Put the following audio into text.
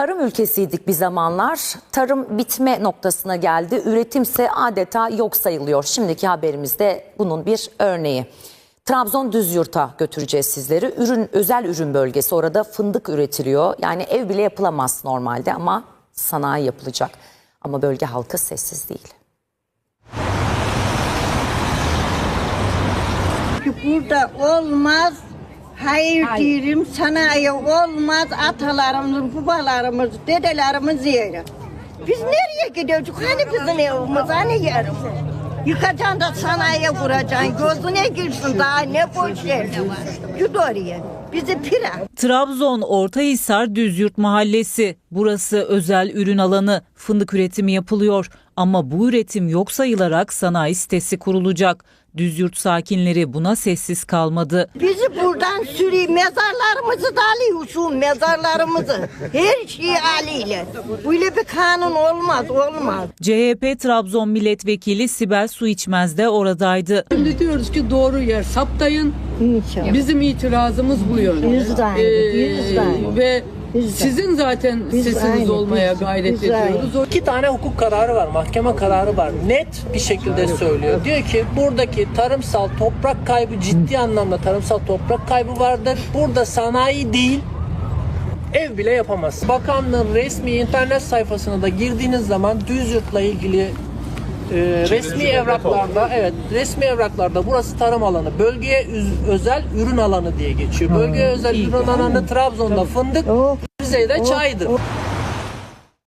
Tarım ülkesiydik bir zamanlar. Tarım bitme noktasına geldi. Üretimse adeta yok sayılıyor. Şimdiki haberimizde bunun bir örneği. Trabzon Düzyurt'a götüreceğiz sizleri. Ürün özel ürün bölgesi. Orada fındık üretiliyor. Yani ev bile yapılamaz normalde ama sanayi yapılacak. Ama bölge halkı sessiz değil. Burada olmaz. Hayır diyorum sanayi olmaz. Atalarımız, babalarımız, dedelerimiz yeri. Biz nereye gidiyoruz? Hani bizim evimiz, hani yerimiz? Yıkacaksın da sanayiye kuracaksın. Gözüne girsin daha ne boş yerde var. Git oraya. Bizi pira. Trabzon Ortahisar Düzyurt Mahallesi. Burası özel ürün alanı. Fındık üretimi yapılıyor ama bu üretim yok sayılarak sanayi sitesi kurulacak. Düzyurt sakinleri buna sessiz kalmadı. Bizi buradan sürüyor. Mezarlarımızı da alıyor şu mezarlarımızı. Her şeyi alıyorlar. Böyle bir kanun olmaz, olmaz. CHP Trabzon Milletvekili Sibel Su İçmez de oradaydı. Şimdi diyoruz ki doğru yer saptayın. İnşallah. Bizim itirazımız bu yönde. Yüzde aynı, yüzde aynı. Ve sizin zaten Biz sesiniz aynı, olmaya biz- gayret biz aynı. ediyoruz. O İki tane hukuk kararı var, mahkeme kararı var. Net bir şekilde söylüyor. Diyor ki buradaki tarımsal toprak kaybı ciddi anlamda tarımsal toprak kaybı vardır. Burada sanayi değil, ev bile yapamaz. Bakanlığın resmi internet sayfasına da girdiğiniz zaman Düzyurt'la ilgili e, resmi evraklarda evet resmi evraklarda burası tarım alanı bölgeye üz- özel ürün alanı diye geçiyor. Bölgeye özel ürün alanı Trabzon'da fındık, Rize'de çaydır.